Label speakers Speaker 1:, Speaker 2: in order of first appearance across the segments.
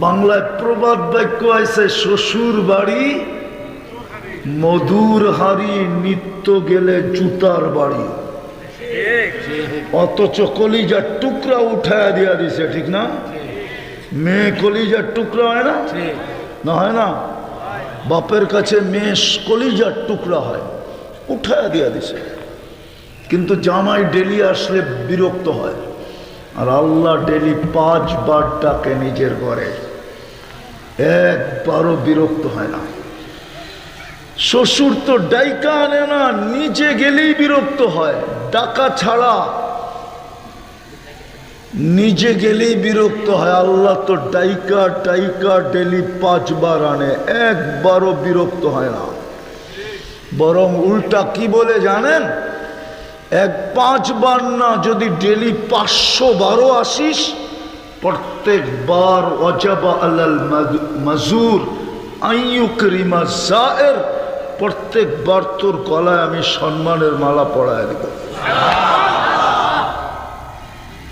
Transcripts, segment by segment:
Speaker 1: বাংলায় প্রবাদ বাক্য আছে, শ্বশুর বাড়ি, মধুর হাড়ি, নিত্য গেলে জুতার বাড়ি। অথচ কলিজার টুকরা উঠায় দিয়া দিছে, ঠিক না? মেয়ে কলিজার টুকরা হয় না? না হয় না? বাপের কাছে মেয়ে কলিজার টুকরা হয়, উঠায় দিয়া দিছে। কিন্তু জামাই ডেলি আসলে বিরক্ত হয়। আর আল্লাহ ডেলি পাঁচবার ডাকে নিজের ঘরে। একবারও বিরক্ত হয় না। শ্বশুর তো ডাইকা আনে না, নিজে গেলেই বিরক্ত হয়। ডাকা ছাড়া নিজে গেলেই বিরক্ত হয়। আল্লাহ তো ডাইকা টাইকা ডেলি পাঁচবার আনে, একবারও বিরক্ত হয় না। বরং উল্টা কি বলে জানেন? এক পাঁচবার না যদি ডেলি পাঁচশো বারো আসিস, প্রত্যেকবার অজাবা আল্লাল মাজুর আইয়ুকরিমা জায়ের প্রত্যেকবার তোর গলায় আমি সম্মানের মালা পড়ায় দেব।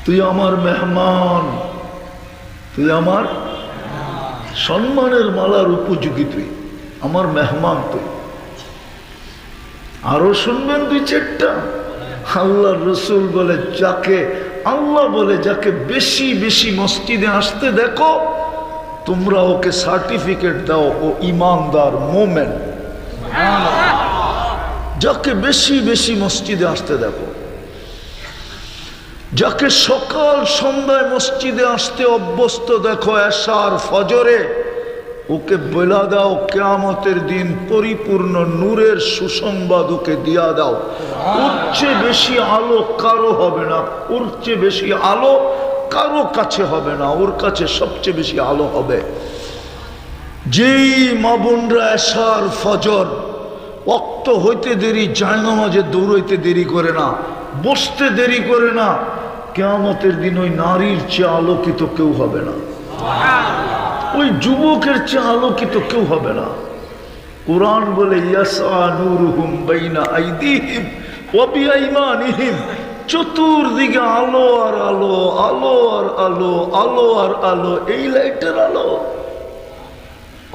Speaker 1: তুই আমার মেহমান, তুই আমার সম্মানের মালার উপযোগী তুই, আমার মেহমান তুই। আরও শুনবেন দুই চারটা? আল্লাহ রসুল বলে, যাকে আল্লাহ বলে, যাকে বেশি বেশি মসজিদে আসতে দেখো, তোমরা ওকে সার্টিফিকেট দাও, ও ইমানদার মোমেন। যাকে বেশি বেশি মসজিদে আসতে দেখো, যাকে সকাল সন্ধ্যায় মসজিদে আসতে অভ্যস্ত দেখো এসার ফজরে ওকে বলা দাও, কেয়ামতের দিন পরিপূর্ণ নূরের সুসংবাদ ওকে দিয়া দাও। ওর চেয়ে বেশি আলো কারও হবে না, ওর চেয়ে বেশি আলো কারও কাছে হবে না, ওর কাছে সবচেয়ে বেশি আলো হবে। যেই মা বোনরা এসার ফজর, অক্ত হইতে দেরি যায় জায়নামাজে দৌড়ইতে দেরি করে না, বসতে দেরি করে না, কেয়ামতের দিন ওই নারীর চেয়ে আলোকিত কেউ হবে না। ওই যুবকের চেয়ে আলোকিত কেউ হবে না। কোরআন বলে চতুর্দিকে আলো আর আলো আলো আর আলো আলো আর আলো, এই লাইটের আলো।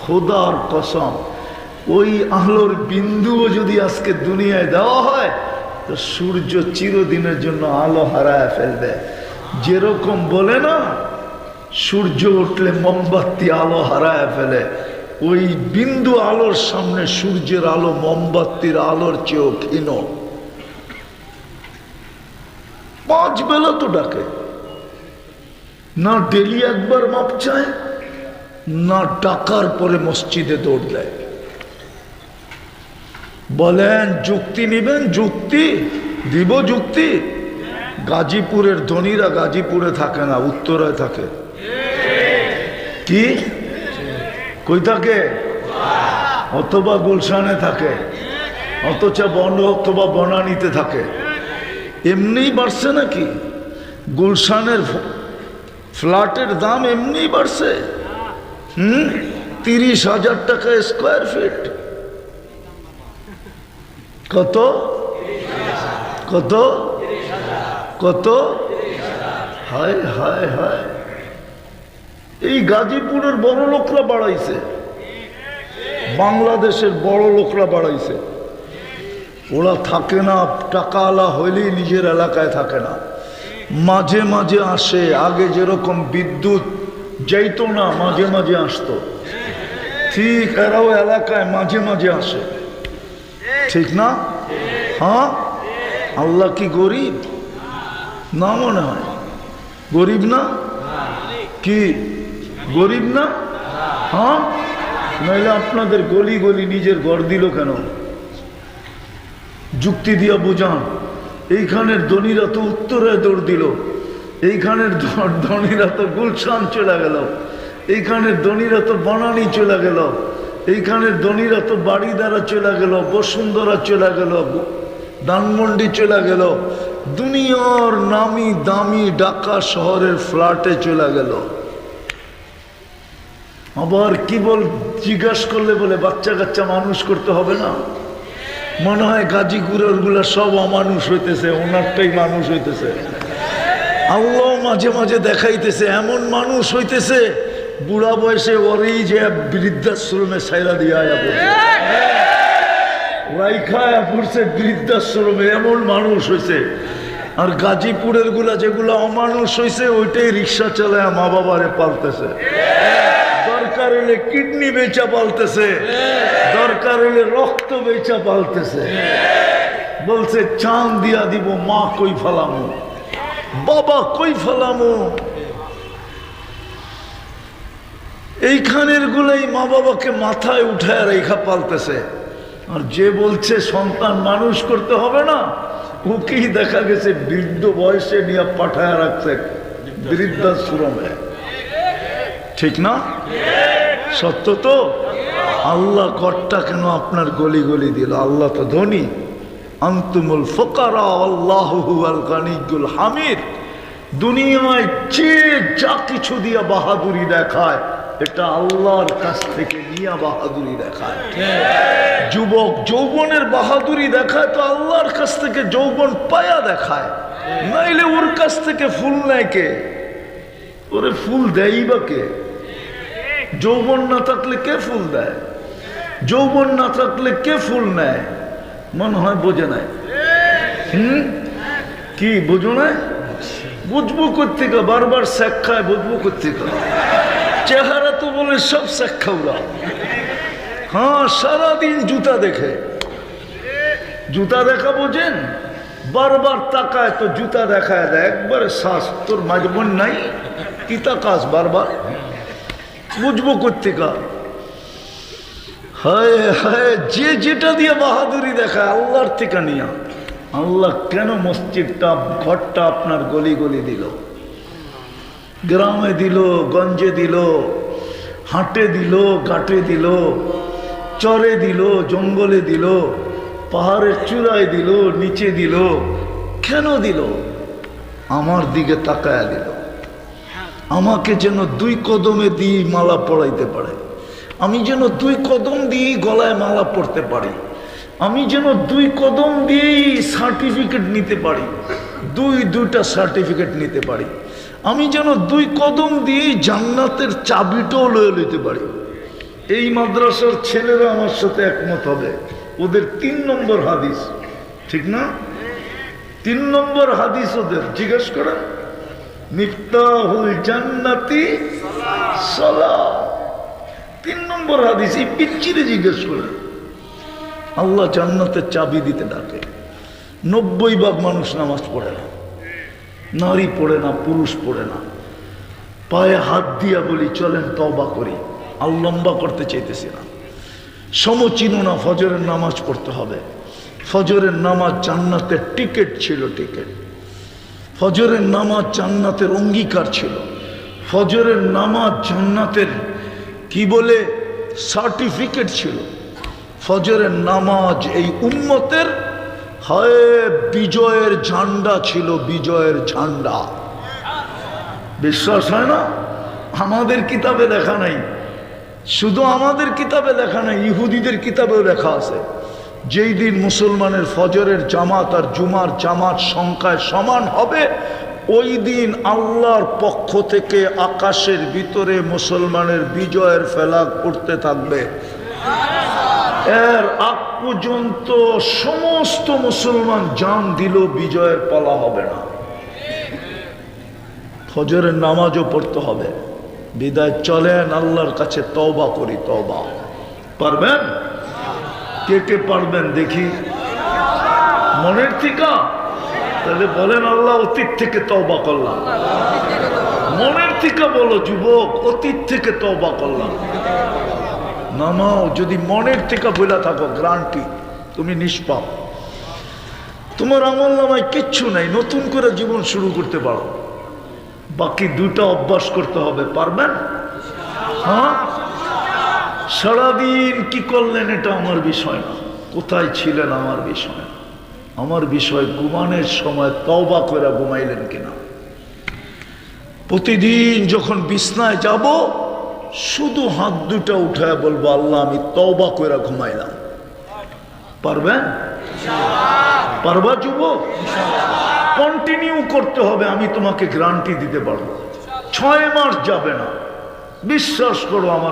Speaker 1: খোদার কসম, ওই আলোর বিন্দুও যদি আজকে দুনিয়ায় দেওয়া হয়, তো সূর্য চিরদিনের জন্য আলো হারায় ফেলবে। যেরকম বলে না সূর্য উঠলে মোমবাতি আলো হারায় ফেলে। ওই বিন্দু আলোর সামনে সূর্যের আলো মোমবাতির আলোর চেয়েও ক্ষীণ। পাঁচ বেলা তো ডাকে। না ডেলি একবার মাপ চায়, না ডাকার পরে মসজিদে দৌড় দেয়। বলেন, যুক্তি নিবেন? যুক্তি? দিব যুক্তি? গাজীপুরের ধনীরা গাজীপুরে থাকে না, উত্তরায় থাকে। কি? কই থাকে? অথবা গুলশানে থাকে, অথচ বন অথবা বনানীতে থাকে। এমনিই বাড়ছে নাকি? গুলশানের ফ্ল্যাটের দাম এমনিই বাড়ছে। হুম? তিরিশ হাজার টাকা স্কোয়ার ফিট। কত? কত? কত? হায় হায় হায়। এই গাজীপুরের বড় লোকরা বাড়াইছে। বাংলাদেশের বড় লোকরা বাড়াইছে। ওরা থাকে না, টাকাওয়ালা হইলেই নিজের এলাকায় থাকে না। মাঝে মাঝে আসে, আগে যেরকম বিদ্যুৎ যাইতো না, মাঝে মাঝে আসতো। ঠিক এরাও এলাকায় মাঝে মাঝে আসে। ঠিক না? হ্যাঁ? আল্লাহ কি গরিব? না মনে হয়। গরিব না? কি? গরিব না? হ্যাঁ? নইলে আপনাদের গলি গলি নিজের ঘর দিল কেন? যুক্তি দিয়া বুঝান। এইখানের ধনীরা তো উত্তরে দৌড় দিল। এইখানের ধনীরা তো গুলশান চলে গেল। এইখানের ধনীরা তো বনানি চলে গেল। এইখানের ধনীরা তো বাড়ি দ্বারা চলে গেল, বসুন্ধরা চলে গেল, ধানমন্ডি চলে গেল। দুনিয়ার নামি দামি ঢাকা শহরের ফ্ল্যাটে চলে গেল। আবার কি বল জিজ্ঞাসা করলে বলে, বাচ্চা কাচ্চা মানুষ করতে হবে না। মনে হয় গাজীপুরেরগুলা সব অমানুষ হইতেছে, ওনারটাই মানুষ হইতেছে। আল্লাহ মাঝে মাঝে দেখাইতেছে, এমন মানুষ হইতেছে, বুড়া বয়সে ওরেই যে বৃদ্ধাশ্রমে সাইরা দিয়া যাব রাইখায় পড়ছে বৃদ্ধাশ্রমে, এমন মানুষ হয়েছে আর গাজীপুরেরগুলা যেগুলো অমানুষ হয়েছে ওইটাই রিক্সা চালায় মা বাবারে পালতেছে। দরকার হলে কিডনি বেচা পালতেছে। দরকার হলে রক্ত বেচা পালতেছে। বলছে চান দিয়া দিব, মা কই ফালামু? বাবা কই ফালামু? এইখানের গুলাই মা বাবাকে মাথায় উঠায় রেখা পালতেছে। আর যে বলছে, সন্তান মানুষ করতে হবে না। ওকেই দেখা গেছে, বৃদ্ধ বয়সে নিয়ে পাঠায় রাখছে। বৃদ্ধাশ্রমে। ঠিক না? সত্য তো? আল্লাহ কর্তা কেন আপনার গলি গলি দিল? আল্লাহ তো ধনী। আন্তুমুল ফোকারা আল্লাহ হামিদ। দুনিয়ায় যে যা কিছু দিয়া বাহাদুরি দেখায়, এটা আল্লাহর কাছ থেকে নিয়া বাহাদুরি দেখায়। যুবক যৌবনের বাহাদুরি দেখায়, তো আল্লাহর কাছ থেকে যৌবন পায়া দেখায়। নাইলে ওর কাছ থেকে ফুল নেয় কে? ওরে ফুল দেয়ই বা কে? যৌবন না থাকলে কে ফুল দেয়? যৌবন না থাকলে কে ফুল নেয়? মনে হয় বোঝে নাই। হুম? কি, বুঝো না বুঝব কোথেকে বারবার শেখায় বুঝব কোথেকে চেহারা তো বলে সব শেখা ওরা হ্যাঁ সারাদিন জুতা দেখে। জুতা দেখা বোঝেন? বারবার তাকায় তো জুতা দেখায় দেয়। একবারে শ্বাস, তোর মাঝবন নাই? কি তাকাস বারবার? বুঝব কোথেকা হায় হায়, যে যেটা দিয়ে বাহাদুরি দেখায়, আল্লাহর থেকে নিয়া। আল্লাহ কেন মসজিদটা, ঘরটা আপনার গলি গলি দিল? গ্রামে দিল, গঞ্জে দিল, হাটে দিল, ঘাটে দিল, চরে দিল, জঙ্গলে দিল, পাহাড়ের চূড়ায় দিল, নিচে দিল, কেন দিল? আমার দিকে তাকায়া দিল। আমাকে যেন দুই কদমে দিয়ে মালা পড়াইতে পারে। আমি যেন দুই কদম দিয়ে গলায় মালা পড়তে পারি। আমি যেন দুই কদম দিয়েই সার্টিফিকেট নিতে পারি। দুই, দুইটা সার্টিফিকেট নিতে পারি। আমি যেন দুই কদম দিয়েই জান্নাতের চাবিটাও লয়ে লইতে পারি। এই মাদ্রাসার ছেলেরা আমার সাথে একমত হবে। ওদের তিন নম্বর হাদিস, ঠিক না? তিন নম্বর হাদিস ওদের, জিজ্ঞেস করেন। মিফতাহুল জান্নাতি সালাহ। তিন নম্বর হাদিস, এই পিচ্ছিরে জিজ্ঞেস করেন আল্লাহ জান্নাতের চাবি দিতে ডাকে। নব্বই ভাগ মানুষ নামাজ পড়ে না। নারী পড়ে না, পুরুষ পড়ে না। পায়ে হাত দিয়া বলি, চলেন তবা করি। আর লম্বা করতে চাইতেছি না। সমচিন না, ফজরের নামাজ পড়তে হবে। ফজরের নামাজ জান্নাতের টিকিট ছিল টিকিট। ফজরের নামাজ জান্নাতের অঙ্গীকার ছিল। ফজরের নামাজ জান্নাতের, কি বলে সার্টিফিকেট ছিল। ফজরের নামাজ এই উম্মতের, হয়, বিজয়ের ঝান্ডা ছিল, বিজয়ের ঝান্ডা। বিশ্বাস হয় না? আমাদের কিতাবে লেখা নাই। শুধু আমাদের কিতাবে লেখা নাই, ইহুদিদের কিতাবেও লেখা আছে। যেই দিন মুসলমানের ফজরের জামাত আর জুমার জামাত সংখ্যায় সমান হবে, ওই দিন আল্লাহর পক্ষ থেকে আকাশের ভিতরে মুসলমানের বিজয়ের ফেলাক করতে থাকবে। এর আগ পর্যন্ত সমস্ত মুসলমান জান দিল বিজয়ের পালা হবে না। ফজরের নামাজও পড়তে হবে। বিদায় চলেন, আল্লাহর কাছে তওবা করি, তওবা। পারবেন? কে কে পারবেন, দেখি। মনের থেকে তাহলে বলেন, আল্লাহ অতীত থেকে তওবা করলাম। মনের থেকে বলো, যুবক, অতীত থেকে তওবা করলাম। নামাও যদি মনের থেকে বইলা থাকো গ্রান্টি তুমি নিষ্পাপ। তোমার আমল নামায় কিচ্ছু নাই, নতুন করে জীবন শুরু করতে পারো। বাকি দুটা অভ্যাস করতে হবে, পারবেন? হ্যাঁ? সারাদিন কি করলেন এটা আমার বিষয় না। কোথায় ছিলেন আমার বিষয়? আমার বিষয় ঘুমানের সময় তওবা করে ঘুমাইলেন কিনা? প্রতিদিন যখন বিছনায় যাব, শুধু হাত দুটা উঠায় বলব, আল্লাহ, আমি তওবা করে ঘুমাইলাম। পারবেন? পারবা যুবক? কন্টিনিউ করতে হবে, আমি তোমাকে গ্যারান্টি দিতে পারব। ছয় মাস যাবে না। বিশ্বাস করো আমার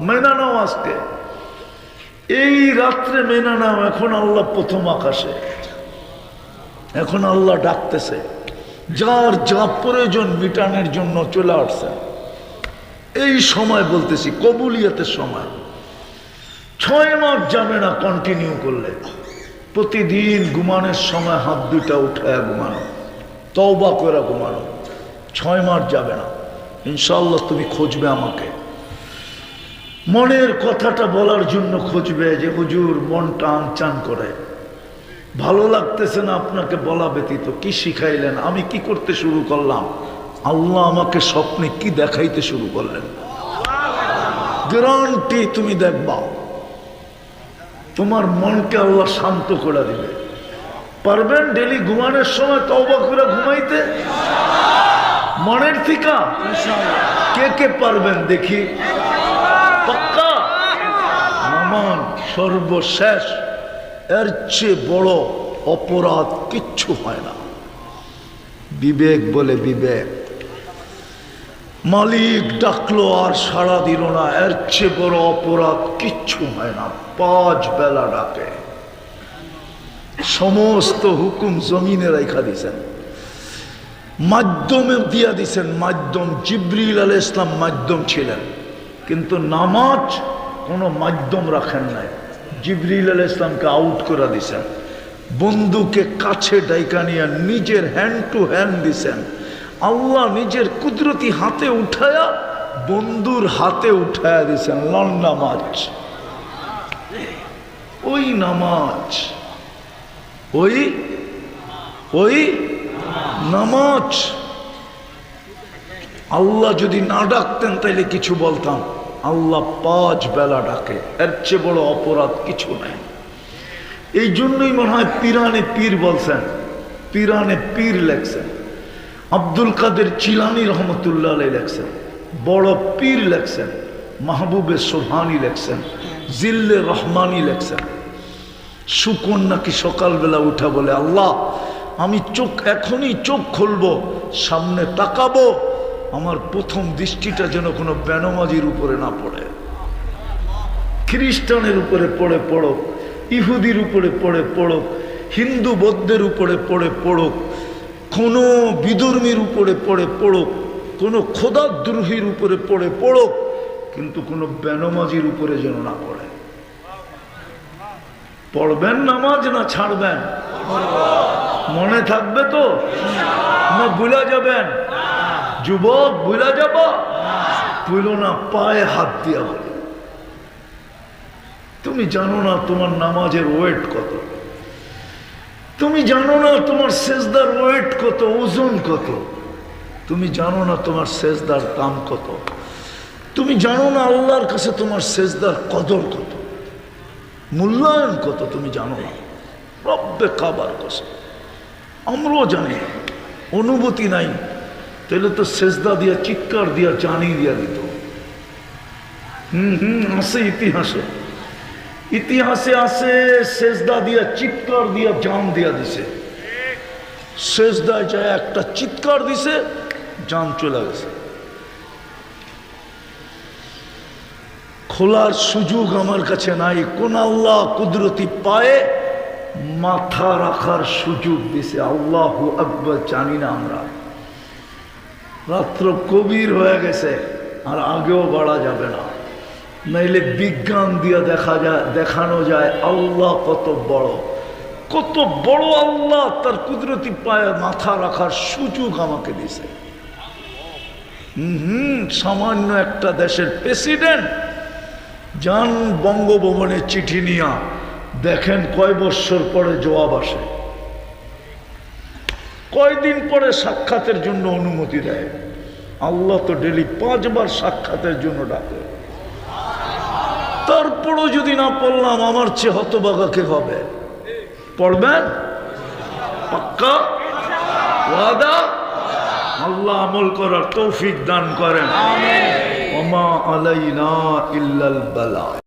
Speaker 1: মেনা নাও আজকে। এই রাত্রে মেনা নাও এখন আল্লাহ প্রথম আকাশে। এখন আল্লাহ ডাকতেছে, যার যা প্রয়োজন মিটানের জন্য চলে আসছে। এই সময় বলতেছি, কবুলিয়তের সময়। ছয় মাস যাবে না কন্টিনিউ করলে। প্রতিদিন ঘুমানোর সময় হাত দুটা উঠায় ঘুমানো, তওবা করে ঘুমানো। ছয় মাস যাবে না। ইনশাল্লাহ তুমি খুঁজবে আমাকে। মনের কথাটা বলার জন্য খুঁজবে যে হুজুর মনটা আনচান করে। ভালো লাগতেছে না আপনাকে বলা ব্যতীত, কি শিখাইলেন, আমি কি করতে শুরু করলাম? আল্লাহ আমাকে স্বপ্নে কি দেখাইতে শুরু করলেন? গ্যারান্টি তুমি দেখবা। তোমার মনকে আল্লাহ শান্ত করে দিবে। পারবেন ডেলি ঘুমানোর সময় তওবা করে ঘুমাইতে? মনের থিকা? কে কে পারবেন দেখি। সর্বশেষ, এর চেয়ে বড় অপরাধ কিচ্ছু হয় না। বিবেক বলে বিবেক। মালিক ডাকলো আর সাড়া দিল না, এর চেয়ে বড় অপরাধ কিচ্ছু হয় না, পাঁচ বেলা ডাকে। সমস্ত হুকুম জমিনে রেখা দিছেন। মাধ্যমে দিয়া দিছেন, মাধ্যম জিব্রিল আল ইসলাম মাধ্যম ছিলেন। কিন্তু নামাজ কোনো মাধ্যম রাখেন নাই। জিবরিল আল ইসলামকে আউট করে দিছেন। বন্ধুকে কাছে ডাইকা নিয়ে নিজের হ্যান্ড টু হ্যান্ড দিছেন। আল্লাহ নিজের কুদরতি হাতে উঠায়া বন্ধুর হাতে উঠায়া দিছেন, লন নামাজ। ওই নামাজ, ওই ওই নামাজ। আল্লাহ যদি না ডাকতেন, তাইলে কিছু বলতাম। আল্লাহ পাঁচ বেলা ডাকে। এর চেয়ে বড় অপরাধ কিছু নাই। এই জন্যই মনে হয় পিরানে পীর বলছেন, পিরানে পীর লেখছেন। আব্দুল কাদের চিলানি রহমতুল্লাহ আলাই লেখছেন, বড় পীর লেখছেন, মাহবুবে সোহানি লেখছেন, জিল্লে রহমানি লেখছেন। শুকন নাকি সকালবেলা উঠা বলে, আল্লাহ, আমি চোখ, এখনই চোখ খুলবো, সামনে তাকাবো আমার প্রথম দৃষ্টিটা যেন কোনো বেনমাজির উপরে না পড়ে। খ্রিস্টানের উপরে পড়ে পড়ুক ইহুদির উপরে পড়ে পড়ুক হিন্দু বৌদ্ধের উপরে পড়ে পড়ুক কোনো বিধর্মীর উপরে পড়ে পড়ুক কোনো খোদাদ্রোহীর উপরে পড়ে পড়ুক কিন্তু কোনো বেনমাজির উপরে যেন না পড়ে। পড়বেন নামাজ না ছাড়বেন? মনে থাকবে তো? না ভুলা যাবেন? যুবক ভুলা যাব? ভুল না, পায়ে হাত দিয়া বলে। তুমি জানো না তোমার নামাজের ওয়েট কত? তুমি জানো না তোমার শেষদার ওয়েট কত, ওজন কত? তুমি জানো না তোমার শেষদার দাম কত? তুমি জানো না আল্লাহর কাছে তোমার শেষদার কদর কত? মূল্যায়ন কত তুমি জানো না? রব্বে কাবার কসম। আমরাও জানি, অনুভূতি নাই। তাহলে তো সেজদা দিয়া, চিৎকার দিয়া জানি দিয়া দিত। হুম হুম আসে ইতিহাসে। ইতিহাসে আসে সেজদা দিয়া, চিৎকার দিয়া, জান দিয়া দিছে। সেজদায় যায় একটা চিৎকার দিছে, জান চলে গেছে। খোলার সুযোগ আমার কাছে নাই। কোন আল্লাহ কুদরতি পায়ে মাথা রাখার সুযোগ দিছে। আল্লাহ আকবর জানি না আমরা। রাত্র কবির হয়ে গেছে, আর আগেও বাড়া যাবে না। নাইলে বিজ্ঞান দিয়ে দেখা যায়, দেখানো যায়, আল্লাহ কত বড়। কত বড় আল্লাহ তার কুদরতি পায়ে মাথা রাখার সুযোগ আমাকে দিছে হুম, সামান্য একটা দেশের প্রেসিডেন্ট যান বঙ্গভবনে চিঠি নিয়া দেখেন কয় বৎসর পরে জবাব আসে। কয়দিন পরে সাক্ষাতের জন্য অনুমতি দেয়? আল্লাহ তো ডেলি পাঁচবার সাক্ষাতের জন্য ডাকে। তারপরও যদি না পড়লাম আমার চেয়ে হতবাগা কে হবে? পড়বেন? পাক্কা? ওয়াদা? আল্লাহ আমল করার তৌফিক দান করেন। ওমা আলাইনা ইল্লাল বালা।